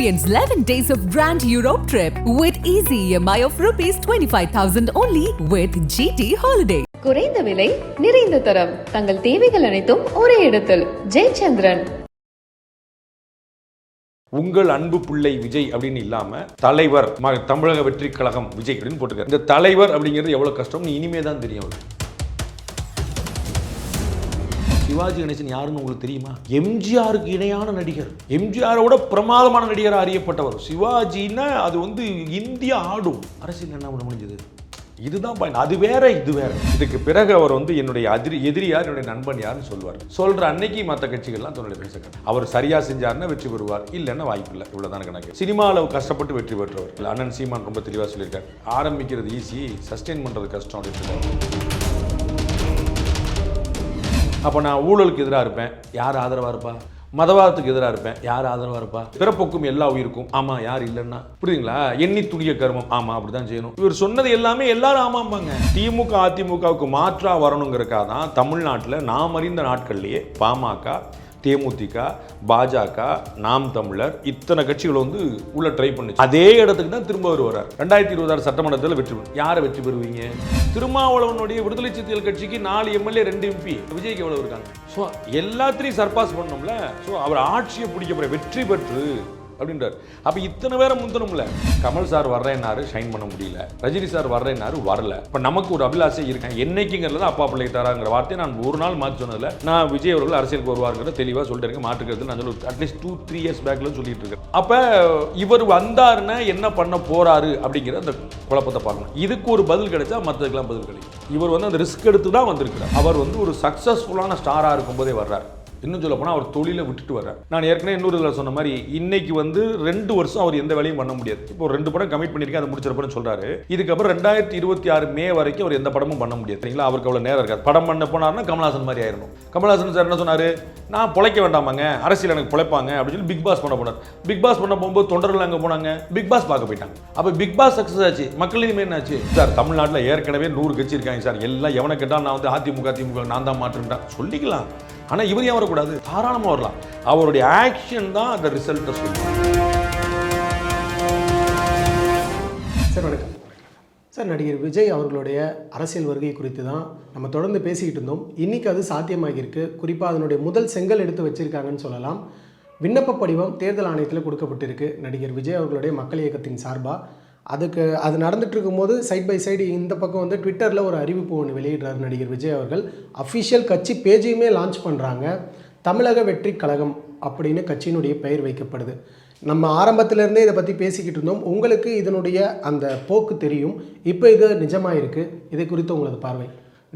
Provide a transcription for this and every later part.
Experience 11 days of Grand Europe trip with easy EMI of rupees 25,000 only with GT Holiday. குறைந்த விலை நிறைந்த தரம். தங்கள் தேவைகள் அனைத்தும் ஒரே இடத்தில். ஜெயச்சந்திரன். உங்கள் அன்பு பிள்ளை விஜய் அப்படின்னு இல்லாம தலைவர் தமிழக வெற்றி கழகம் விஜய் அப்படின்னு போட்டிருக்காரு. இந்த தலைவர் அப்படிங்கிறது எவ்வளவு கஷ்டம்னு இனிமே தான் தெரியும் அவருக்கு. சிவாஜி கணேசன் யாருன்னு உங்களுக்கு தெரியுமா? எம்ஜிஆருக்கு இணையான நடிகர். எம்ஜிஆரோட பிரமாதமான நடிகராக அறியப்பட்டவர். சிவாஜின்னா அது வந்து இந்தியா ஆடும் அரசியல் என்ன பண்ண முடிஞ்சது? இதுதான் பாயிண்ட் அது வேற இது வேற. இதுக்கு பிறகு அவர் வந்து என்னுடைய அதிரி எதிரி யார் என்னுடைய நண்பன் யாருன்னு சொல்வார் சொல்ற அன்னைக்கு மற்ற கட்சிகள்லாம் தன்னுடைய பேச அவர் சரியா செஞ்சார்னா வெற்றி பெறுவார். இல்லைன்னா வாய்ப்பு இல்லை. இவ்வளவுதான் கணக்கு. சினிமாவில் கஷ்டப்பட்டு வெற்றி பெற்றவர். அண்ணன் சீமான் ரொம்ப தெளிவாக சொல்லியிருக்காரு. ஆரம்பிக்கிறது ஈஸி சஸ்டெயின் பண்றது கஷ்டம் அப்படின்னு அப்போ நான் ஊழலுக்கு எதிராக இருப்பேன். யார் ஆதரவாக இருப்பா? மதவாதத்துக்கு எதிராக இருப்பேன். யார் ஆதரவாக இருப்பா? பிறப்புக்கும் எல்லா உயிருக்கும். ஆமாம் யார் இல்லைன்னா. புரியுதுங்களா? எண்ணி துணிய கர்மம். ஆமாம் அப்படி தான் செய்யணும். இவர் சொன்னது எல்லாமே எல்லாரும் ஆமாம்பாங்க. திமுக அதிமுகவுக்கு மாற்றாக வரணுங்கிறக்காக தான் தமிழ்நாட்டில் நாம் அறிந்த நாட்கள்லேயே பாமக தேமுதிக பாஜக நாம் தமிழர் இத்தனை கட்சிகள் வந்து உள்ள ட்ரை பண்ணுச்சு. அதே இடத்துக்கு தான் திரும்ப அவர் வரார். ரெண்டாயிரத்தி இருபத்தாறு சட்டமன்றத்தில் வெற்றி பெறும். யாரை வெற்றி பெறுவீங்க? திருமாவளவனுடைய விடுதலை சிறுத்தைகள் கட்சிக்கு நாலு எம்எல்ஏ ரெண்டு எம்பி விஜய்க்கு எவ்வளவு இருக்காங்க? ஸோ எல்லாத்திலையும் சர்பாஸ் பண்ணோம்ல. ஸோ அவர் ஆட்சியை பிடிக்க போற வெற்றி பெற்று அப்படின்றார். அப்போ இத்தனை பேரை முந்தணும்ல? கமல் சார் வர்றேன்னாரு ஷைன் பண்ண முடியல. ரஜினி சார் வர்றேன்னாரு வரல. இப்போ நமக்கு ஒரு அபிலாசை இருக்கேன் என்னைக்குங்கிறது அப்பா பிள்ளை தராங்கிற வார்த்தையை நான் ஒரு நாள் மாற்றி சொன்னதில்ல நான் விஜய் அவர்கள் அரசியலுக்கு வருவாருங்கிற தெளிவாக சொல்லிட்டு இருக்கேன். மாற்றுக்கிறது நான் சொல்லி அட்லீஸ்ட் டூ த்ரீ இயர்ஸ் பேக்கில் சொல்லிட்டு இருக்கேன். அப்போ இவர் வந்தாருன்னா என்ன பண்ண போறாரு அப்படிங்கிற அந்த குழப்பத்தை பார்க்கணும். இதுக்கு ஒரு பதில் கிடைச்சா மற்றதுக்கெல்லாம் பதில் கிடைக்கும். இவர் வந்து அந்த ரிஸ்க் எடுத்து தான் வந்திருக்கிறார். அவர் வந்து ஒரு சக்ஸஸ்ஃபுல்லான ஸ்டாராக இருக்கும்போதே வர்றார். இன்னும் சொல்ல போனால் அவர் தொழிலை விட்டுட்டு வர்றார். நான் ஏற்கனவே இன்னொரு இதில் சொன்ன மாதிரி இன்னைக்கு வந்து ரெண்டு வருஷம் அவர் எந்த வேலையும் பண்ண முடியாது. இப்போ ஒரு ரெண்டு படம் கமிட் பண்ணியிருக்கேன் அதை முடிச்சிருப்பேன்னு சொல்கிறாரு இதுக்கப்புறம் ரெண்டாயிரத்தி இருபத்தி ஆறு மே வரைக்கும் அவர் எந்த படமும் பண்ண முடியாது. சரிங்களா? அவருக்கு அவ்வளோ நேரம் இருக்காது. படம் பண்ண போனார்னா கமல்ஹாசன் மாதிரி ஆயிரணும். கமல்ஹாசன் சார் என்ன சொன்னார்? நான் பொழைக்க வேண்டாமாங்க. அரசியல் எனக்கு பிழைப்பாங்க அப்படின்னு சொல்லி பிக் பாஸ் பண்ண போனார். பிக் பாஸ் பண்ண போகும்போது தொண்டர்கள் அங்கே போனாங்க. பிக் பாஸ் பார்க்க போயிட்டாங்க. அப்போ பிக் பாஸ் சக்ஸஸ் ஆச்சு. மக்கள் இனிமே என்ன ஆச்சு? சார் தமிழ்நாட்டில் ஏற்கனவே நூறு கட்சி இருக்காங்க சார். எல்லாம் எவனை கேட்டால் நான் வந்து அதிமுக திமுக நான் தான் மாற்றுன்றேன். சொல்லிக்கலாம். ஆனால் இவர் ஏன் வரக்கூடாது? தாராளமாக வரலாம். அவருடைய ஆக்ஷன் தான் அந்த ரிசல்ட்டை சொல்லும். சார் வணக்கம். சார் நடிகர் விஜய் அவர்களுடைய அரசியல் வருகை குறித்து தான் நம்ம தொடர்ந்து பேசிக்கிட்டு இருந்தோம். இன்னைக்கு அது சாத்தியமாகியிருக்கு. குறிப்பாக அதனுடைய முதல் செங்கல் எடுத்து வச்சுருக்காங்கன்னு சொல்லலாம். விண்ணப்ப படிவம் தேர்தல் ஆணையத்தில் கொடுக்கப்பட்டிருக்கு. நடிகர் விஜய் அவர்களுடைய மக்கள் இயக்கத்தின் சார்பாக அதுக்கு அது நடந்துட்டு இருக்கும்போது சைட் பை சைடு இந்த பக்கம் வந்து ட்விட்டரில் ஒரு அறிவிப்பு ஒன்று வெளியிடுறார் நடிகர் விஜய் அவர்கள். அஃபிஷியல் கட்சி பேஜையுமே லான்ச் பண்ணுறாங்க தமிழக வெற்றி கழகம் அப்படின்னு கட்சியினுடைய பெயர் வைக்கப்படுது. நம்ம ஆரம்பத்திலேருந்தே இதை பற்றி பேசிக்கிட்டு இருந்தோம். உங்களுக்கு இதனுடைய அந்த போக்கு தெரியும். இப்போ இது நிஜமாக இருக்குது இதை குறித்து உங்களது பார்வை.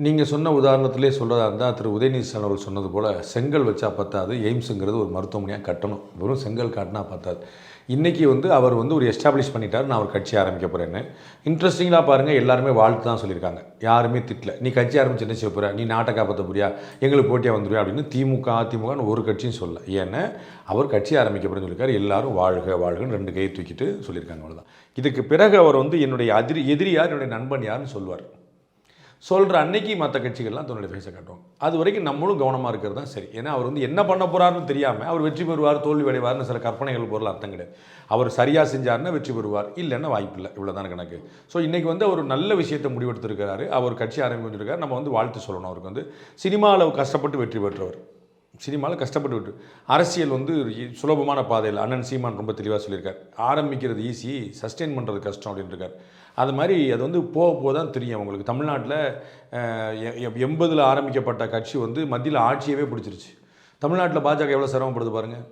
நீங்கள் சொன்ன உதாரணத்திலே சொல்கிறதா இருந்தால் திரு. உதயநிதி அவர்கள் சொன்னது போல் செங்கல் வச்சா பத்தாது எய்ம்ஸுங்கிறது ஒரு மருத்துவமனையாக கட்டணும். வெறும் செங்கல் காட்டினா பத்தாது. இன்றைக்கி வந்து அவர் வந்து ஒரு எஸ்டாப்ளிஷ் பண்ணிட்டார் நான் ஒரு கட்சி ஆரம்பிக்க போகிறேன்னு இன்ட்ரெஸ்டிங்காக பாருங்கள் எல்லாருமே வாழ்த்து தான் சொல்லியிருக்காங்க. யாருமே திட்டல. நீ கட்சி ஆரம்பிச்சு என்ன செய்ய போகிற நீ நாட்டை காப்பாற்ற போறியா? எங்களுக்கு போட்டியாக வந்துருவியா? அப்படின்னு திமுக அதிமுகன்னு ஒரு கட்சியும் சொல்ல ஏன்னா அவர் கட்சி ஆரம்பிக்க போகிறேன்னு சொல்லியிருக்காரு. எல்லாரும் வாழ்க வாழ்கன்னு ரெண்டு கையை தூக்கிட்டு சொல்லியிருக்காங்க அவ்வளோதான் இதுக்கு பிறகு அவர் வந்து என்னுடைய அதிரி எதிரி யார்? என்னுடைய நண்பன் யாருன்னு சொல்வார் சொல்கிற அன்னைக்கு மற்ற கட்சிகள்லாம் தன்னுடைய ஃபேஸை காட்டுவாங்க. அது வரைக்கும் நம்மளும் கவனமாக இருக்கிறது தான் சரி. ஏன்னா அவர் வந்து என்ன பண்ண போகிறாருன்னு தெரியாமல் அவர் வெற்றி பெறுவார் தோல்வி அடைவார்னு சில கற்பனைகள் பொருள் அர்த்தம் கிடையாது. அவர் சரியாக செஞ்சாருன்னா வெற்றி பெறுவார் இல்லைன்னா வாய்ப்பு இல்லை. இவ்வளோதான் கணக்கு. ஸோ இன்றைக்கி வந்து அவர் நல்ல விஷயத்தை முடிவெடுத்திருக்கிறாரு. அவர் கட்சி ஆரம்பிச்சிருக்காரு நம்ம வந்து வாழ்த்து சொல்லணும். அவருக்கு வந்து சினிமாவில் கஷ்டப்பட்டு வெற்றி பெற்றவர். சினிமாவில் கஷ்டப்பட்டு விட்டு அரசியல் வந்து சுலபமான பாதையில் அண்ணன் சீமான் ரொம்ப தெளிவாக சொல்லியிருக்கார். ஆரம்பிக்கிறது ஈஸி சஸ்டெயின் பண்ணுறது கஷ்டம் அப்படின்ட்டுருக்கார் இருக்கார். அது மாதிரி அது வந்து போக போக தான் தெரியும் அவங்களுக்கு. தமிழ்நாட்டில் எண்பதில் ஆரம்பிக்கப்பட்ட கட்சி வந்து மத்தியில் ஆட்சியவே பிடிச்சிருச்சு. தமிழ்நாட்டில் பாஜக எவ்வளோ சிரமப்படுது பாருங்கள்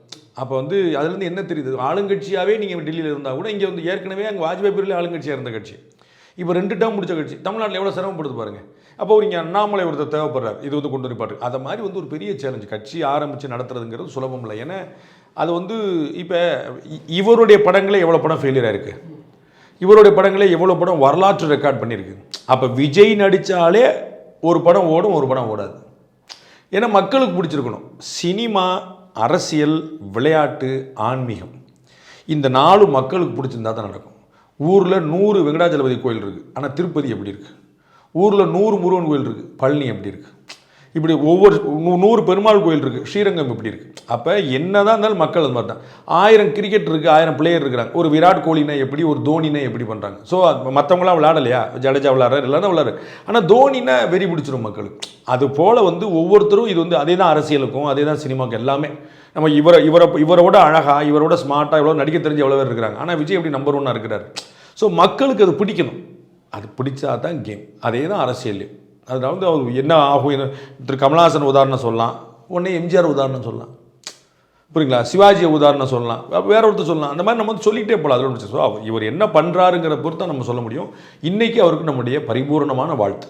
அப்போ வந்து அதுலேருந்து என்ன தெரியுது? ஆளுங்கட்சியாகவே நீங்கள் டெல்லியில் இருந்தால் கூட இங்கே வந்து ஏற்கனவே அங்கே வாஜ்பாய் பேரில் ஆளுங்கட்சியாக இருந்த கட்சி. இப்போ ரெண்டு டேர்ம் முடிச்ச கட்சி. தமிழ்நாட்டில் எவ்வளோ சிரமப்படுது பாருங்கள் அப்போ ஒரு இங்கே அண்ணாமலை ஒருத்தர் தேவைப்படுறார். இது வந்து கொண்டு நிப்பாட்டு அதை மாதிரி வந்து ஒரு பெரிய சேலஞ்சு கட்சி ஆரம்பித்து நடத்துறதுங்கிறது சுலபம் இல்லை. ஏன்னா அது வந்து இப்போ இ- இவருடைய படங்களே எவ்வளோ படம் ஃபெயிலியர் ஆயிருக்கு. இவருடைய படங்களே எவ்வளோ படம் வரலாற்று ரெக்கார்ட் பண்ணியிருக்கு. அப்போ விஜய் நடித்தாலே ஒரு படம் ஓடும் ஒரு படம் ஓடாது. ஏன்னா மக்களுக்கு பிடிச்சிருக்கணும். சினிமா அரசியல் விளையாட்டு ஆன்மீகம். இந்த நாலு மக்களுக்கு பிடிச்சிருந்தா தான் நடக்கும். ஊரில் நூறு வெங்கடாஜலபதி கோயில் இருக்குது ஆனால் திருப்பதி எப்படி இருக்குது ஊரில் நூறு முருகன் கோயில் இருக்குது பழனி எப்படி இருக்குது இப்படி ஒவ்வொரு நூறு பெருமாள் கோயில் இருக்குது ஸ்ரீரங்கம் இப்படி இருக்குது அப்போ என்னதான் இருந்தாலும் மக்கள் அது மாதிரி தான் ஆயிரம் கிரிக்கெட் இருக்குது ஆயிரம் பிளேயர் இருக்கிறாங்க. ஒரு விராட் கோலினா எப்படி ஒரு தோனினா எப்படி பண்ணுறாங்க ஸோ மற்றவங்களாம் விளாடலையா ஜடேஜா விளையாடுறாரு எல்லாரும் விளாட்றாரு ஆனால் தோனினா வெறி பிடிச்சிரும் மக்களுக்கு. அது போல் வந்து ஒவ்வொருத்தரும் இது வந்து அதே தான் அரசியலுக்கும் அதே தான் சினிமாவுக்கும் எல்லாமே. நம்ம இவரை இவரை இவரோட அழகா இவரோட ஸ்மார்ட்டாக இவ்வளோ நடிக்க தெரிஞ்ச எவ்வளோ பேர் இருக்கிறாங்க. ஆனால் விஜய் எப்படி நம்பர் ஒன்னாக இருக்கிறார்? ஸோ மக்களுக்கு அது பிடிக்கணும். அது பிடிச்சா தான் கேம் அதே தான் அரசியல்லையும் அதாவது அவர் என்ன ஆகும் என்ன திரு கமலஹாசன் உதாரணம் சொல்லலாம். உடனே எம்ஜிஆர் உதாரணம் சொல்லலாம். புரியுங்களா? சிவாஜியை உதாரணம் சொல்லலாம். வேற ஒருத்தர் சொல்லலாம். அந்த மாதிரி நம்ம வந்து சொல்லிக்கிட்டே போகலாம். அதில் ஒன்று ஸோ இவர் என்ன பண்ணுறாருங்கிற பொறுத்து நம்ம சொல்ல முடியும். இன்றைக்கி அவருக்கு நம்முடைய பரிபூர்ணமான வாழ்த்து.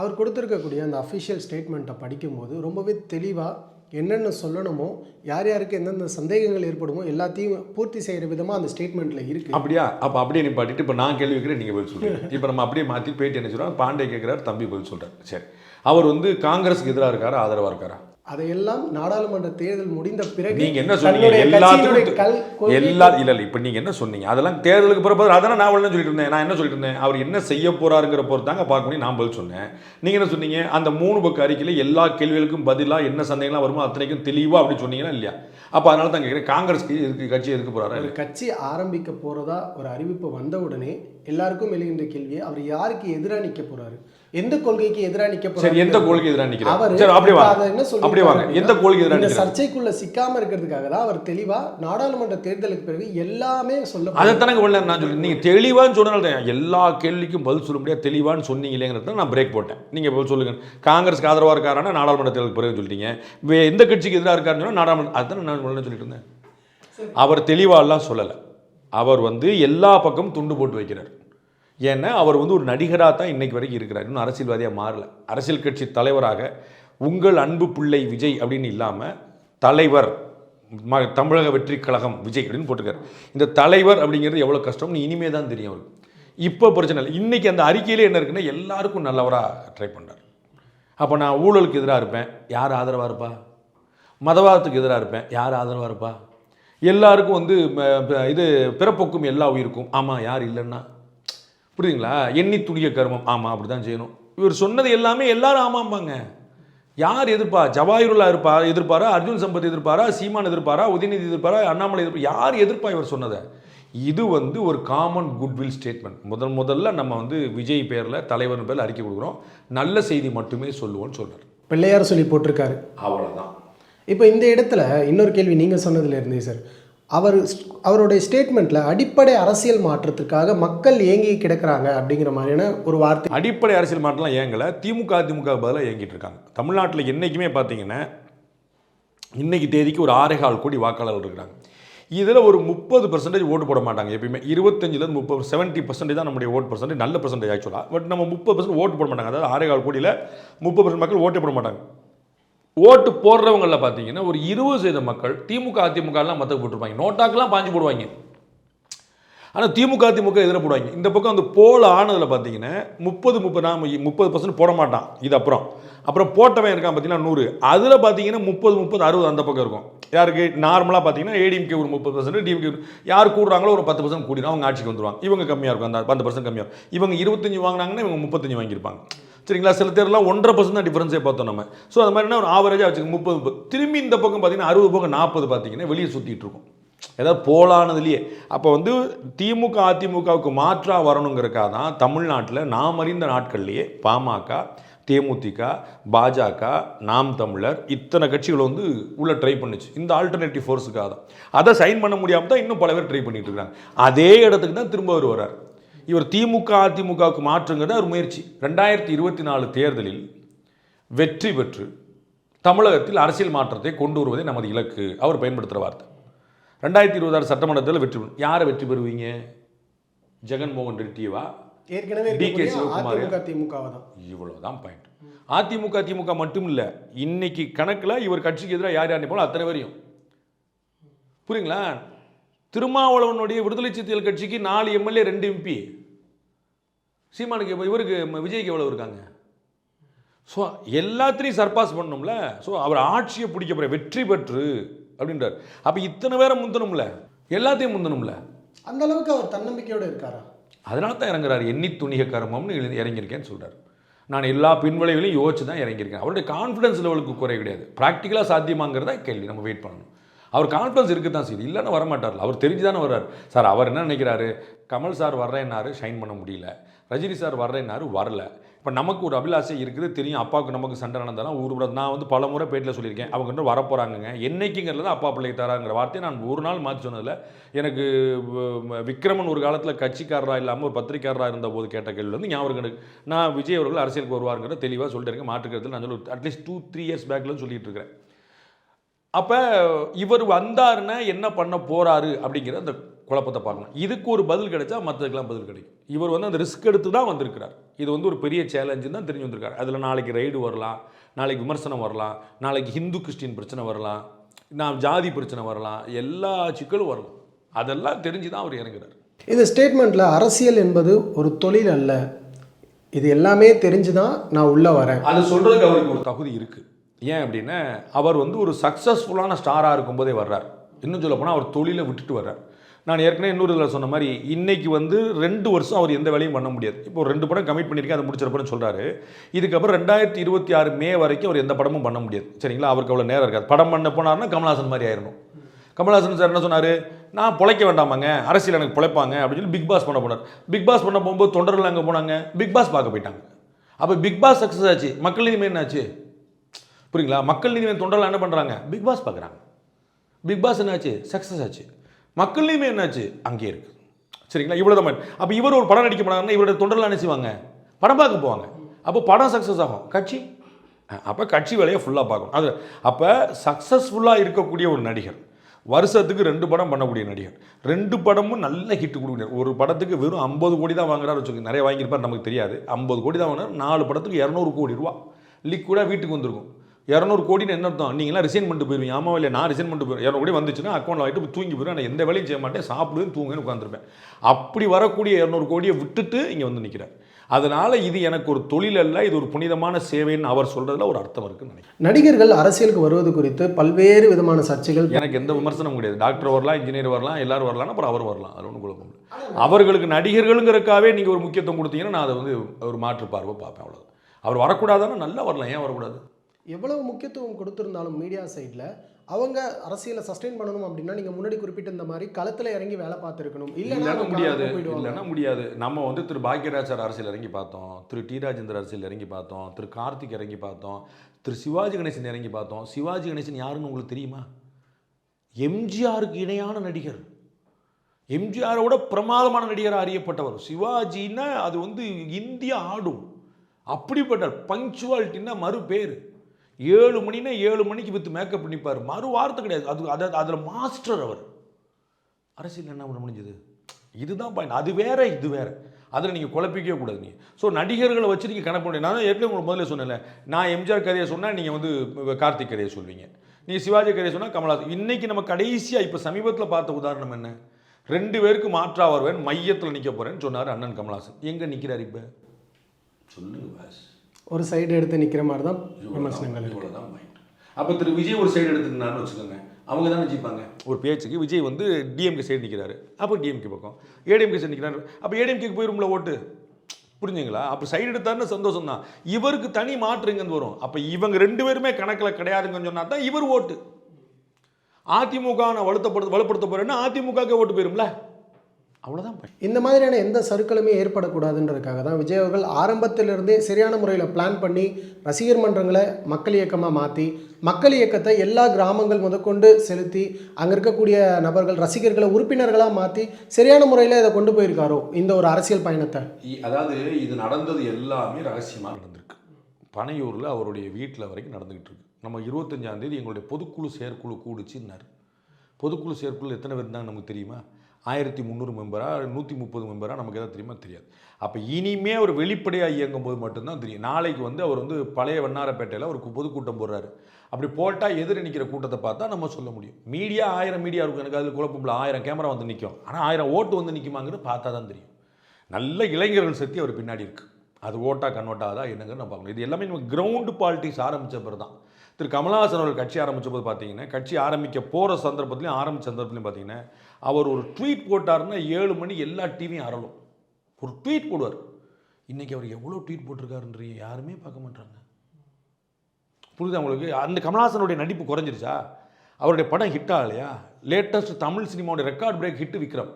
அவர் கொடுத்துருக்கக்கூடிய அந்த அஃபிஷியல் ஸ்டேட்மெண்ட்டை படிக்கும்போது ரொம்பவே தெளிவாக என்னென்ன சொல்லணுமோ யார் யாருக்கு எந்தெந்த சந்தேகங்கள் ஏற்படுமோ எல்லாத்தையும் பூர்த்தி செய்கிற விதமாக அந்த ஸ்டேட்மெண்ட்டில் இருக்குது அப்படியா? அப்போ அப்படியே நிப்பாட்டிட்டு இப்போ நான் கேள்வி கேட்குறேன் நீங்கள் பதில் சொல்கிறீங்க இப்போ நம்ம அப்படியே மாற்றி பேட்டி என்ன சொல்கிறோம் பாண்டே கேட்குறாரு தம்பி பதில் சொல்கிறார் சரி. அவர் வந்து காங்கிரஸுக்கு எதிராக இருக்காரா ஆதரவாக இருக்காரா? அதையெல்லாம் நாடாளுமன்ற தேர்தல் முடிந்த பிறகு நீங்க என்ன சொன்னீங்க? எல்லாத்துக்கும் எல்லா இல்ல இல்ல இப்போ நீங்க என்ன சொன்னீங்க? அதெல்லாம் தேர்தலுக்கு பிறகு அதானே நான் என்ன சொல்லிட்டு இருந்தேன். நான் என்ன சொல்லிட்டு இருந்தேன்? அவர் என்ன செய்ய போறாருங்கிற பொறுத்து தாங்க பார்க்க முடியும் நான் பதில் சொன்னேன். நீங்க என்ன சொன்னீங்க? அந்த மூணு பக்க அறிக்கையில எல்லா கேள்விகளுக்கும் பதிலா என்ன சந்தேகம்லாம் வருமோ அத்தனைக்கும் தெளிவா அப்படி சொன்னீங்களா இல்லையா? அப்ப அதனால தான் கேட்குறேன் காங்கிரஸ்க்கு எதுக்கு கட்சி எதுக்கு போறாரு? கட்சி ஆரம்பிக்க போறதா ஒரு அறிவிப்பு வந்த உடனே எல்லாருக்கும் எழுகின்ற கேள்வி அவர் யாருக்கு எதிராக நிக்க போறாரு? எந்த கொள்கைக்கு எதிராக நிக்க போறாரு எந்த கோலுக்கு எதிராக அதை வாங்க. என்ன வாங்க. எந்த கோலுக்கு எதிராக இந்த சர்ச்சைக்குள்ள சிக்காம இருக்கிறதுக்காக தான் அவர் தெளிவா நாடாளுமன்ற தேர்தலுக்கு பிறகு எல்லாமே சொல்ல அதைத்தானங்க உள்ள நான் சொல்லி நீங்கள் தெளிவான்னு சொன்னனால தான் எல்லா கேள்விக்கும் பதில் சொல்ல முடியாது. தெளிவான்னு சொன்னீங்களேங்கிறத நான் பிரேக் போட்டேன். நீங்கள் பதில் சொல்லுங்க. காங்கிரஸ்க்கு ஆதரவாக இருக்காரானா நாடாளுமன்ற தேர்தலுக்கு பிறகு சொல்லிட்டீங்க. எந்த கட்சிக்கு எதிராக இருக்காருன்னு சொன்னா நாடாளுமன்ற அதுதான் நான் சொல்லிட்டு இருந்தேன். அவர் தெளிவாலாம் சொல்லலை. அவர் வந்து எல்லா பக்கமும் துண்டு போட்டு வைக்கிறார். ஏன்னா அவர் வந்து ஒரு நடிகராக தான் இன்றைக்கு வரைக்கும் இருக்கிறார். இன்னும் அரசியல்வாதியாக மாறல. அரசியல் கட்சி தலைவராக உங்கள் அன்பு பிள்ளை விஜய் அப்படின்னு இல்லாமல் தலைவர் ம தமிழக வெற்றி கழகம் விஜய் அப்படின்னு போட்டிருக்காரு. இந்த தலைவர் அப்படிங்கிறது எவ்வளோ கஷ்டம்னு இனிமே தான் தெரியும் அவருக்கு. இப்போ பிரச்சனை இல்லை. இன்றைக்கி அந்த அறிக்கையிலே என்ன இருக்குன்னா எல்லாருக்கும் நல்லவராக ட்ரை பண்ணுறார் அப்போ நான் ஊழலுக்கு எதிராக இருப்பேன். யார் ஆதரவாக இருப்பா? மதவாதத்துக்கு எதிராக இருப்பேன். யார் ஆதரவாக இருப்பா? எல்லாருக்கும் வந்து இது பிறப்போக்கும் எல்லா உயிருக்கும். ஆமாம் யார் இல்லைன்னா? புரியுதுங்களா? எண்ணி துணிய கர்மம். ஆமாம் அப்படி தான் செய்யணும். இவர் சொன்னது எல்லாமே எல்லாரும் ஆமாம்பாங்க. யார் எதிர்ப்பா? ஜவாஹிருல்லா இருப்பா எதிர்ப்பாரா? அர்ஜுன் சம்பத் எதிர்ப்பாரா? சீமான் எதிர்ப்பாரா? உதயநிதி எதிர்ப்பாரா? அண்ணாமலை எதிர்ப்பா? யார் எதிர்ப்பா இவர் சொன்னதை? இது வந்து ஒரு காமன் குட்வில் ஸ்டேட்மெண்ட் முதல் முதல்ல நம்ம வந்து விஜய் பேரில் தலைவர் பேரில் அறிக்கை கொடுக்குறோம். நல்ல செய்தி மட்டுமே சொல்லுவோம்னு சொல்றாரு. பிள்ளையார் சொல்லி போட்டிருக்காரு. அவ்வளோதான் இப்போ இந்த இடத்துல இன்னொரு கேள்வி நீங்கள் சொன்னதில் இருந்தே சார் அவர் ஸ்- அவருடைய ஸ்டேட்மெண்ட்டில் அடிப்படை அரசியல் மாற்றத்துக்காக மக்கள் ஏங்கி கிடக்குறாங்க அப்படிங்கிற மாதிரியான ஒரு வார்த்தை. அடிப்படை அரசியல் மாற்றம்லாம் ஏங்கலை. திமுக அதிமுக பதிலாக இயங்கிட்டு இருக்காங்க. தமிழ்நாட்டில் என்றைக்குமே பார்த்தீங்கன்னா இன்றைக்கு தேதிக்கு ஒரு ஆறேகால் கோடி வாக்காளர்கள் இருக்கிறாங்க. இதில் ஒரு முப்பது பர்சன்டேஜ் ஓட்டு போட மாட்டாங்க எப்பயுமே. இருபத்தஞ்சிலேருந்து முப்பது செவன்ட்டி பர்சன்டேஜ் தான் நம்முடைய ஓட்டு பர்சன்டேஜ் நல்ல பர்சன்டேஜ் ஆக்சுவலாக பட் நம்ம முப்பது பர்சன்ட் ஓட்டு போட மாட்டாங்க. அதாவது ஆறேகால் கோடியில் முப்பது பர்சன்ட் மக்கள் ஓட்டே போட மாட்டாங்க. ஓட்டு போடுறவங்களில் பார்த்தீங்கன்னா ஒரு இருபது சதவீத மக்கள் திமுக அதிமுகலாம் மற்ற போட்டிருப்பாங்க. நோட்டாக்கெல்லாம் பாஞ்சு போடுவாங்க. ஆனால் திமுக அதிமுக எதிர போடுவாங்க? இந்த பக்கம் அந்த போல் ஆனதில் பார்த்தீங்கன்னா முப்பது முப்பது நான் முப்பது பர்சன்ட் போட மாட்டான். இது அப்புறம். அப்புறம் போட்டவன் இருக்கான் பார்த்தீங்கன்னா நூறு. அதில் பார்த்தீங்கன்னா முப்பது முப்பது அறுபது அந்த பக்கம் இருக்கும். யாருக்கு? நார்மலாக பார்த்தீங்கன்னா ஏடிஎம்கே ஒரு முப்பது பர்சன்ட் டிஎம்கே யார் கூடுறாங்களோ ஒரு பத்து பர்சன்ட் கூடினா அவங்க ஆட்சிக்கு வந்துருவாங்க. இவங்க கம்மியாக இருக்கும். அந்த பத்து பர்சன்ட் கம்மியாக இருக்கும். இவங்க இருபத்தஞ்சி வாங்கினாங்கன்னா இவங்க முப்பத்தஞ்சு வாங்கியிருப்பாங்க. சரிங்களா? சில தேர்லாம் ஒன்றரை பர்சன்ட் தான் டிஃபரன்ஸே பார்த்தோம் நம்ம. ஸோ அது மாதிரினா ஒரு ஆவரேஜாக வச்சுக்க முப்பது முப்பது திரும்பி இந்த பக்கம் பார்த்தீங்கன்னா அறுபது பக்கம் நாற்பது பார்த்தீங்கன்னா வெளியே சுற்றிட்டு இருக்கும். ஏதாவது போலானதுலேயே. அப்போ வந்து திமுக அதிமுகவுக்கு மாற்றாக வரணுங்கிறக்காக தான் தமிழ்நாட்டில் நாம் அறிந்த நாட்கள்லேயே பாமக தேமுதிக பாஜக நாம் தமிழர் இத்தனை கட்சிகள் வந்து உள்ளே ட்ரை பண்ணுச்சு. இந்த ஆல்டர்னேட்டிவ் ஃபோர்ஸுக்காக தான். அதை சைன் பண்ண முடியாமல் தான் இன்னும் பல பேர் ட்ரை பண்ணிட்டு இருக்காங்க. அதே இடத்துக்கு தான் திரும்ப அவர் வரார் இவர் திமுக அதிமுகவுக்கு மாற்றுங்கிறது ஒரு முயற்சி. ரெண்டாயிரத்தி இருபத்தி நாலு தேர்தலில் வெற்றி பெற்று தமிழகத்தில் அரசியல் மாற்றத்தை கொண்டு வருவதே நமது இலக்கு. அவர் பயன்படுத்துகிற வார்த்தை. ரெண்டாயிரத்தி இருபதாறு சட்டமன்றத்தில் வெற்றி பெறும். யாரை வெற்றி பெறுவீங்க? ஜெகன்மோகன் ரெட்டியவா ஏற்கனவே டி கே சிவகுமார் திமுகவை தான். இவ்வளவுதான் பாயிண்ட் அதிமுக திமுக மட்டும் இல்லை இன்னைக்கு கணக்கில் இவர் கட்சிக்கு எதிராக யார் யார் நிற்பாலும் அத்தனை வரையும் புரியுங்களா? திருமாவளவனுடைய விடுதலை சிறுத்தைகள் கட்சிக்கு நாலு எம்எல்ஏ ரெண்டு எம்பி. சீமானுக்கு எவ்வ- இவருக்கு விஜய்க்கு எவ்வளவு இருக்காங்க? ஸோ எல்லாத்தையும் சர்பாஸ் பண்ணணும்ல? ஸோ அவர் ஆட்சியை பிடிக்க போகிற வெற்றி பெற்று அப்படின்றார். அப்போ இத்தனை பேரை முந்தணும்ல? எல்லாத்தையும் முந்தணும்ல? அந்த அளவுக்கு அவர் தன்னம்பிக்கையோட இருக்காரா? அதனால தான் இறங்குறாரு. எண்ணி துணிக கர்மம்னு இறங்கியிருக்கேன்னு சொல்றாரு. நான் எல்லா பின்விளைவுகளையும் யோசிச்சு தான் இறங்கியிருக்கேன். அவருடைய கான்ஃபிடன்ஸ் லெவலுக்கு குறை கிடையாது. ப்ராக்டிக்கலாக சாத்தியமாங்கிறதா கேள்வி. நம்ம வெயிட் பண்ணணும். அவர் கான்ஃபிடன்ஸ் இருக்கு தான் சரி இல்லைன்னா வரமாட்டார்ல. அவர் தெரிஞ்சு தானே வர்றார். சார் அவர் என்ன நினைக்கிறாரு? கமல் சார் வர்றேன்னாரு ஷைன் பண்ண முடியல. ரஜினி சார் வர்றேன்னாரு வரல. இப்போ நமக்கு ஒரு அபிலாஷை இருக்குது தெரியும் அப்பாவுக்கு நமக்கு சண்டை நடந்தாலும் ஊர் நான் வந்து பல முறை பேட்டில் சொல்லியிருக்கேன் அவங்க வந்து வரப்போகிறாங்கங்க என்னைக்குங்கிறது அப்பா பிள்ளை தராங்கிற வார்த்தையை நான் ஒரு நாள் மாற்றி சொன்னதில் எனக்கு விக்ரமன் ஒரு காலத்தில் கட்சிக்காரராக இல்லாமல் ஒரு பத்திரிக்காரராக இருந்த போது கேட்ட கேள்வி வந்து ஞாபகம் எனக்கு நான் விஜய் அவர்கள் அரசியலுக்கு வருவாருங்கிற தெளிவாக சொல்லிட்டு இருக்கேன் மாற்றுக்கிறது நான் சொல்லி at least two three years பேக்லன்னு சொல்லிட்டு இருக்கிறேன். அப்போ இவர் வந்தாருன்னா என்ன பண்ண போகிறாரு அப்படிங்கிற அந்த குழப்பத்தை பார்க்கணும். இதுக்கு ஒரு பதில் கிடைச்சா மற்றதுக்கெல்லாம் பதில் கிடைக்கும். இவர் வந்து அந்த ரிஸ்க் எடுத்து தான் வந்திருக்கிறார். இது வந்து ஒரு பெரிய சேலஞ்சுன்னு தான் தெரிஞ்சு வந்திருக்காரு. அதில் நாளைக்கு ரைடு வரலாம் நாளைக்கு விமர்சனம் வரலாம் நாளைக்கு ஹிந்து கிறிஸ்டின் பிரச்சனை வரலாம் நான் ஜாதி பிரச்சனை வரலாம் எல்லா சிக்கலும் வரலாம். அதெல்லாம் தெரிஞ்சு தான் அவர் இறங்குறாரு. இந்த ஸ்டேட்மெண்ட்டில் அரசியல் என்பது ஒரு தொழில் அல்ல. இது எல்லாமே தெரிஞ்சு தான் நான் உள்ளே வரேன். அது சொல்கிறதுக்கு அவருக்கு ஒரு தகுதி இருக்குது ஏன் அப்படின்னா அவர் வந்து ஒரு சக்ஸஸ்ஃபுல்லான ஸ்டாராக இருக்கும்போதே வர்றார். இன்னும் சொல்ல போனால் அவர் தொழிலை விட்டுட்டு வர்றார். நான் ஏற்கனவே இன்னொரு இதில் சொன்ன மாதிரி இன்னைக்கு வந்து ரெண்டு வருஷம் அவர் எந்த வேலையும் பண்ண முடியாது. இப்போ ரெண்டு படம் கமிட் பண்ணியிருக்கேன் அதை முடிச்சிருப்பேன்னு சொல்கிறாரு இதுக்கப்புறம் ரெண்டாயிரத்தி இருபத்தி ஆறு மே வரைக்கும் அவர் எந்த படமும் பண்ண முடியாது. சரிங்களா? அவருக்கு அவ்வளோ நேரம் இருக்காது. படம் பண்ண போனார்னா கமல்ஹாசன் மாதிரி ஆயிடணும் கமல்ஹாசன் சார் என்ன சொன்னார்? நான் பொழைக்க வேண்டாமாங்க. அரசியல் எனக்கு பிழைப்பாங்க அப்படின்னு சொல்லி பிக் பாஸ் பண்ண போனார். பிக் பாஸ் பண்ண போகும்போது தொண்டர்கள் அங்கே போனாங்க. பிக் பாஸ் பார்க்க போயிட்டாங்க. அப்போ பிக் பாஸ் சக்ஸஸ் ஆச்சு. மக்கள் நீதி என்ன என்னாச்சு? புரியுங்களா? மக்கள் நீதி தொண்டர்கள் என்ன பண்ணுறாங்க பிக் பாஸ் பார்க்குறாங்க. பிக் பாஸ் என்னாச்சு? சக்ஸஸ் ஆச்சு. மக்கள்லையுமே என்னாச்சு? அங்கே இருக்கு. சரிங்களா? இவ்வளோ தான் அப்போ இவர் ஒரு படம் நடிக்க போனாங்கன்னா இவரோட தொண்டர்கள் என்ன செய்வாங்க? படம் பார்க்க போவாங்க. அப்போ படம் சக்ஸஸ் ஆகும். கட்சி? அப்போ கட்சி வேலையை ஃபுல்லாக பார்க்கணும். அது அப்போ சக்ஸஸ்ஃபுல்லாக இருக்கக்கூடிய ஒரு நடிகர் வருஷத்துக்கு ரெண்டு படம் பண்ணக்கூடிய நடிகர் ரெண்டு படமும் நல்ல ஹிட் கொடுக்கக்கூடிய ஒரு படத்துக்கு வெறும் ஐம்பது கோடி தான் வாங்குறாரு வச்சுக்கோங்க. நிறைய வாங்கியிருப்பார் நமக்கு தெரியாது. ஐம்பது கோடி தான் வாங்கினார் நாலு படத்துக்கு இரநூறு கோடி ரூபா. லிக்விடாக வீட்டுக்கு வந்திருக்கும். இரநூறு கோடின்னு என்ன அர்த்தம்? நீங்களாம் ரிசைன் பண்ணிட்டு போயிருவீங்க. ஆமாம் இல்லை நான் ரிசைன் பண்ணிட்டு போயிருவேன். இரநூறு கோடி வந்துச்சுன்னா அக்கௌண்ட்டில் வாங்கிட்டு தூங்கி போயிருவேன். நான் எந்த வேலையும் செய்ய மாட்டேன். சாப்பிடுவேன் தூங்குன்னு உட்காந்துருப்பேன் அப்படி வரக்கூடிய இரநூறு கோடியை விட்டுட்டு இங்கே வந்து நிற்கிறார் அதனால் இது எனக்கு ஒரு தொழில் அல்ல இது ஒரு புனிதமான சேவைன்னு அவர் சொல்கிறதுல ஒரு அர்த்தம் இருக்குன்னு நினைக்கிறேன். நடிகர்கள் அரசியலுக்கு வருவது குறித்து பல்வேறு விதமான சர்ச்சைகள் எனக்கு எந்த விமர்சனம் கிடையாது. டாக்டர் வரலாம் இன்ஜினியர் வரலாம் எல்லாரும் வரலாம் அப்புறம் அவர் வரலாம். அது ஒன்றும் குழப்பம் இல்லை. அவர்களுக்கு நடிகர்களுங்கிறக்காவே நீங்கள் ஒரு முக்கியத்துவம் கொடுத்தீங்கன்னா நான் அதை வந்து ஒரு மாற்று பார்வை பார்ப்பேன் அவ்வளோதான் அவர் வரக்கூடாதுன்னா நல்லா வரலாம். ஏன் வரக்கூடாது? எவ்வளவு முக்கியத்துவம் கொடுத்திருந்தாலும் மீடியா சைடில் அவங்க அரசியலை சஸ்டெயின் பண்ணணும் அப்படின்னா நீங்கள் முன்னாடி குறிப்பிட்ட இந்த மாதிரி களத்தில் இறங்கி வேலை பார்த்துருக்கணும். இல்லைன்னா முடியாது. இல்லைன்னா முடியாது. நம்ம வந்து திரு பாக்யராஜ் சார் அரசியல் இறங்கி பார்த்தோம். திரு டி ராஜேந்தர் அரசியல் இறங்கி பார்த்தோம். திரு கார்த்திக் இறங்கி பார்த்தோம். திரு சிவாஜி கணேசன் இறங்கி பார்த்தோம். சிவாஜி கணேசன் யாருன்னு உங்களுக்கு தெரியுமா? எம்ஜிஆருக்கு இணையான நடிகர். எம்ஜிஆரோட பிரமாதமான நடிகராக அறியப்பட்டவர். சிவாஜின்னா அது வந்து இந்தியா ஆடும் அப்படிப்பட்ட பங்க்சுவாலிட்டின்னா மறு பேர் ஏழு மணினா ஏழு மணிக்கு வித்து மேக்கப் பண்ணிப்பார். மறு வார்த்தை கிடையாது. அது அதை அதில் மாஸ்டர் அவர். அரசியல் என்ன பண்ண முடிஞ்சது? இதுதான் பாயிண்ட் அது வேற இது வேற. அதில் நீங்கள் குழப்பிக்கவே கூடாது நீங்கள் ஸோ நடிகர்களை வச்சு நீங்கள் கணக்கு பண்ணி நான் ஏற்கனவே உங்களுக்கு முதல்ல சொன்னேன்ல. நான் எம்ஜிஆர் கதையை சொன்னால் நீங்கள் வந்து கார்த்திக் கதையை சொல்வீங்க. நீ சிவாஜி கதையை சொன்னால் கமலஹாசன். இன்னைக்கு நம்ம கடைசியாக இப்போ சமீபத்தில் பார்த்த உதாரணம் என்ன? ரெண்டு பேருக்கு மாற்றா வருவேன் மையத்தில் நிற்க போகிறேன்னு சொன்னார் அண்ணன் கமலஹாசன். எங்கே நிற்கிறார் இப்போ? சொல்லுங்க பாஸ் ஒரு சைடு எடுத்து நிற்கிற மாதிரி தான் விமர்சனங்கள் இவ்வளோதான் அப்போ திரு விஜய் ஒரு சைடு எடுத்துக்கினான்னு வச்சுக்கோங்க. அவங்க தானே ஜெயிப்பாங்க. ஒரு பேச்சுக்கு விஜய் வந்து டிஎம்கே சைடு நிற்கிறாரு அப்போ டிஎம்கே பக்கம். ஏடிஎம்கே சைடு நிற்கிறாரு அப்போ ஏடிஎம்கேக்கு போயிரும்ல ஓட்டு. புரிஞ்சுங்களா? அப்போ சைடு எடுத்தாருன்னு சந்தோஷம் தான். இவருக்கு தனி மாற்று எங்கேருந்து வரும்? அப்போ இவங்க ரெண்டு பேருமே கணக்கில் கிடையாதுங்கன்னு சொன்னா தான் இவர் ஓட்டு. அதிமுக நான் வலுத்தப்படுத்த வலுப்படுத்த போறேன்னா அதிமுகவுக்கு ஓட்டு போயிரும்ல? அவ்வளோதான். இந்த மாதிரியான எந்த சறுக்களுமே ஏற்படக்கூடாதுன்றதுக்காக தான் விஜய் அவர்கள் ஆரம்பத்திலிருந்தே சரியான முறையில் பிளான் பண்ணி ரசிகர் மன்றங்களை மக்கள் இயக்கமாக மாற்றி மக்கள் இயக்கத்தை எல்லா கிராமங்கள் முதற்கொண்டு செலுத்தி அங்கே இருக்கக்கூடிய நபர்கள் ரசிகர்களை உறுப்பினர்களாக மாற்றி சரியான முறையில் இதை கொண்டு போயிருக்காரோ இந்த ஒரு அரசியல் பயணத்தை? அதாவது இது நடந்தது எல்லாமே ரகசியமாக நடந்திருக்கு. பனையூரில் அவருடைய வீட்டில் வரைக்கும் நடந்துக்கிட்டு இருக்கு. நம்ம இருபத்தஞ்சாம் தேதி எங்களுடைய பொதுக்குழு செயற்குழு கூடுச்சுன்னாரு. பொதுக்குழு செயற்குழு எத்தனை பேர் இருந்தாங்க நமக்கு தெரியுமா? ஆயிரத்தி முந்நூறு மெம்பராக நூற்றி முப்பது மெம்பராக நமக்கு எதாவது தெரியுமா? தெரியாது. அப்போ இனிமே அவர் வெளிப்படையாக இயங்கும் போது மட்டும்தான் தெரியும். நாளைக்கு வந்து அவர் வந்து பழைய வண்ணாரப்பேட்டையில் ஒரு பொதுக்கூட்டம் போடுறாரு. அப்படி போட்டால் எதிர் நிற்கிற கூட்டத்தை பார்த்தா நம்ம சொல்ல முடியும். மீடியா ஆயிரம் மீடியா இருக்கும். எனக்கு அதில் குழப்பம் ஆயிரம் கேமரா வந்து நிற்கும் ஆனால் ஆயிரம் ஓட்டு வந்து நிற்குமாங்கிறது பார்த்தா தான் தெரியும். நல்ல இளைஞர்கள் சக்தி அவர் பின்னாடி இருக்குது அது ஓட்டா கன்வெர்ட் ஆகுதா என்னங்கிறது நம்ம பார்க்கணும். இது எல்லாமே நம்ம கிரவுண்டு பாலிட்டிக்ஸ் ஆரம்பித்த பிறகு தான் திரு கமலஹாசன் அவர்கள் கட்சி ஆரம்பித்த போது பார்த்தீங்கன்னா கட்சி ஆரம்பிக்க போகிற சந்தர்ப்பத்திலையும் ஆரம்பித்த சந்தர்ப்பத்திலையும் பார்த்தீங்கன்னா அவர் ஒரு ட்வீட் போட்டாருன்னா ஏழு மணி எல்லா டிவியும் அரளும் ஒரு ட்வீட் போடுவார். இன்றைக்கி அவர் எவ்வளோ ட்வீட் போட்டிருக்காருன்றீங்க யாருமே பார்க்க மாட்டாங்க புரியுது உங்களுக்கு? அந்த கமலஹாசனுடைய நடிப்பு குறைஞ்சிருச்சா? அவருடைய படம் ஹிட் ஆகலையா latest Tamil சினிமாவுடைய record break hit Vikram.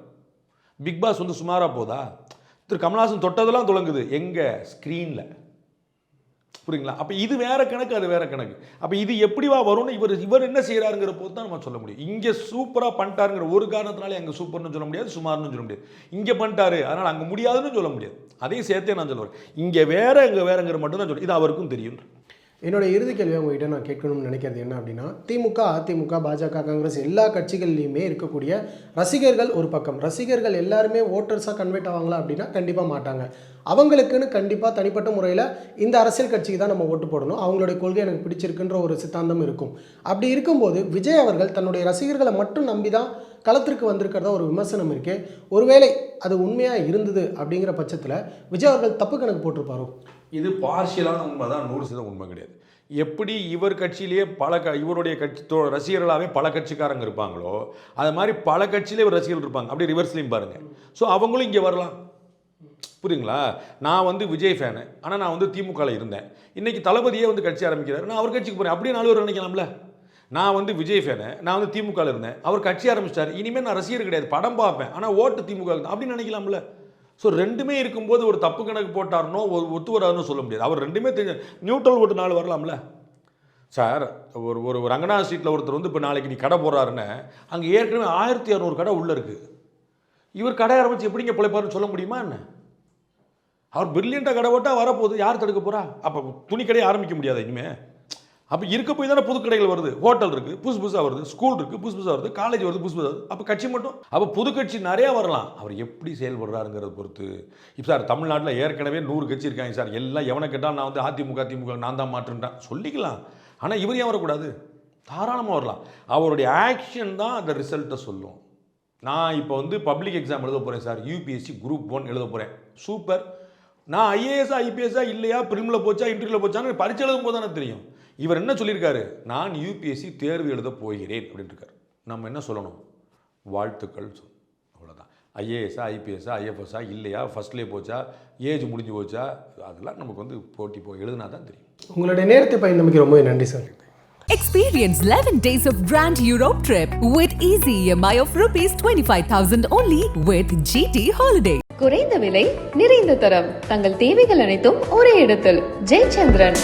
Big Boss வந்து சுமாராக போதா? திரு கமலஹாசன் தொட்டதெல்லாம் தொடங்குது எங்கே? ஸ்க்ரீனில் புரியுங்களா? அப்போ இது வேற கணக்கு அது வேற கணக்கு. அப்போ இது எப்படிவா வரும்னு இவர் இவர் என்ன செய்கிறாருங்கிற போது தான் நம்ம சொல்ல முடியும். இங்கே சூப்பராக பண்ணிட்டாருங்கிற ஒரு காரணத்தினால அங்கே சூப்பர்னு சொல்ல முடியாது சுமார்னு சொல்ல முடியாது. இங்கே பண்ணிட்டாரு அதனால் அங்கே முடியாதுன்னு சொல்ல முடியாது. அதையும் சேர்த்தே நான் சொல்லுவேன் இங்கே வேற இங்கே வேறங்கிற மட்டும் தான் சொல்லுவேன் இது அவருக்கும் தெரியும். என்னோட இறுதி கேள்வி உங்ககிட்ட நான் கேட்கணும்னு நினைக்கிறது என்ன அப்படின்னா திமுக அதிமுக பாஜக காங்கிரஸ் எல்லா கட்சிகள்லையுமே இருக்கக்கூடிய ரசிகர்கள் ஒரு பக்கம். ரசிகர்கள் எல்லாருமே ஓட்டர்ஸாக கன்வெர்ட் ஆவாங்களா அப்படின்னா கண்டிப்பாக மாட்டாங்க. அவங்களுக்குன்னு கண்டிப்பாக தனிப்பட்ட முறையில் இந்த அரசியல் கட்சிக்கு தான் நம்ம ஓட்டு போடணும். அவங்களுடைய கொள்கை எனக்கு பிடிச்சிருக்குன்ற ஒரு சித்தாந்தம் இருக்கும். அப்படி இருக்கும்போது விஜய் அவர்கள் தன்னுடைய ரசிகர்களை மட்டும் நம்பி தான் களத்திற்கு வந்திருக்கிறதா ஒரு விமர்சனம் இருக்குது ஒருவேளை அது உண்மையாக இருந்தது அப்படிங்கிற பட்சத்தில் விஜய் அவர்கள் தப்பு கணக்கு போட்டிருப்பாரோ? இது பார்ஷியலான உண்மை தான் நூறு சதவீதம் உண்மை கிடையாது. எப்படி இவர் கட்சியிலேயே பல க இவருடைய கட்சி தோ ரசிகர்களாகவே பல கட்சிக்காரங்க இருப்பாங்களோ அது மாதிரி பல கட்சியிலே இவர் ரசிகர்கள் இருப்பாங்க. அப்படி ரிவர்ஸ்லையும் பாருங்கள் ஸோ அவங்களும் இங்கே வரலாம். புரியுங்களா நான் வந்து விஜய் ஃபேனு ஆனால் நான் வந்து திமுகவில் இருந்தேன். இன்றைக்கி தளபதியே வந்து கட்சி ஆரம்பிக்கிறார். நான் அவர் கட்சிக்கு போகிறேன் அப்படியே நாலு பேர் நினைக்கலாம்ல? நான் வந்து விஜய் ஃபேனு நான் வந்து திமுகவில் இருந்தேன். அவர் கட்சி ஆரம்பிச்சிட்டார். இனிமேல் நான் ரசிகர் கிடையாது. படம் பார்ப்பேன். ஆனால் ஓட்டு திமுக அப்படின்னு நினைக்கலாம்ல? ஸோ ரெண்டுமே இருக்கும்போது ஒரு தப்பு கணக்கு போட்டார்னோ ஒரு ஒத்து வராதுன்னு சொல்ல முடியாது. அவர் ரெண்டுமே தெரிஞ்ச நியூட்ரல் ஓட்டு நாள் வரலாம்ல? சார் ஒரு ஒரு ரங்கனா ஸ்ட்ரீட்டில் ஒருத்தர் வந்து இப்போ நாளைக்கு நீ கடை போடுறாருன்னு அங்கே ஏற்கனவே ஆயிரத்தி இரநூறு கடை உள்ளே இருக்குது இவர் கடை ஆரம்பித்து எப்படிங்க பிழைப்பாருன்னு சொல்ல முடியுமா என்ன? அவர் பிரில்லியண்ட்டாக கடை போட்டால் வரப்போகுது யார் தடுக்க போகிறா அப்போ துணி கடையை ஆரம்பிக்க முடியாது இனிமே? அப்போ இருக்க போய் தானே புதுக்கடைகள் வருது. ஹோட்டல் இருக்குது புதுசு புதுசாக வருது. ஸ்கூல் இருக்குது புதுசு புதுசாக வருது. காலேஜ் வருது புதுசு புதுசாக வருது. அப்போ கட்சி மட்டும். அப்போ புது கட்சி நிறையா வரலாம். அவர் எப்படி செயல்படுறாருங்கிறத பொறுத்து. இப்போ சார் தமிழ்நாட்டில் ஏற்கனவே நூறு கட்சி இருக்காங்க சார். எல்லாம் எவனை கேட்டால் நான் வந்து அதிமுக திமுக நான் தான் மாற்றுன்றேன் சொல்லிக்கலாம். ஆனால் இவர் ஏன் வரக்கூடாது. தாராளமாக வரலாம். அவருடைய ஆக்ஷன் தான் அந்த ரிசல்ட்டை சொல்லும். நான் இப்போ வந்து பப்ளிக் எக்ஸாம் எழுத போகிறேன் சார். யூபிஎஸ்சி குரூப் ஒன் எழுத போகிறேன் சூப்பர் நான் ஐஏஎஸ்ஸா ஐபிஎஸ்ஸா இல்லையா? பிரிமில் போச்சா இன்டர்வியூவில் போச்சான்னு பரிச்சை எழுதும் போது தானே தெரியும். இவர் என்ன சொல்லியிருக்காரு? நான் யூபிஎஸ்சி தேர்வு எழுத போகிறேன் அப்படின்னு இருக்காரு நம்ம என்ன சொல்லணும்? வாழ்த்துக்கள் சொல் அவ்வளோதான் ஐஏஎஸ்ஸா ஐபிஎஸ்ஸா ஐஎஃப்எஸ்ஸா இல்லையா? ஃபஸ்ட்லேயே போச்சா? ஏஜ் முடிஞ்சு போச்சா? அதெல்லாம் நமக்கு வந்து போட்டி போய் எழுதுனா தான் தெரியும். உங்களுடைய நேரத்தை பயந்தமைக்கு ரொம்ப நன்றி sir. Experience 11 days of Grand Europe trip with easy EMI of rupees 25,000 only with GT Holiday. குறைந்த விலை நிறைந்த தரம். தங்கள் தேவைகள் அனைத்தும் ஒரே இடத்தில். ஜெயச்சந்திரன்.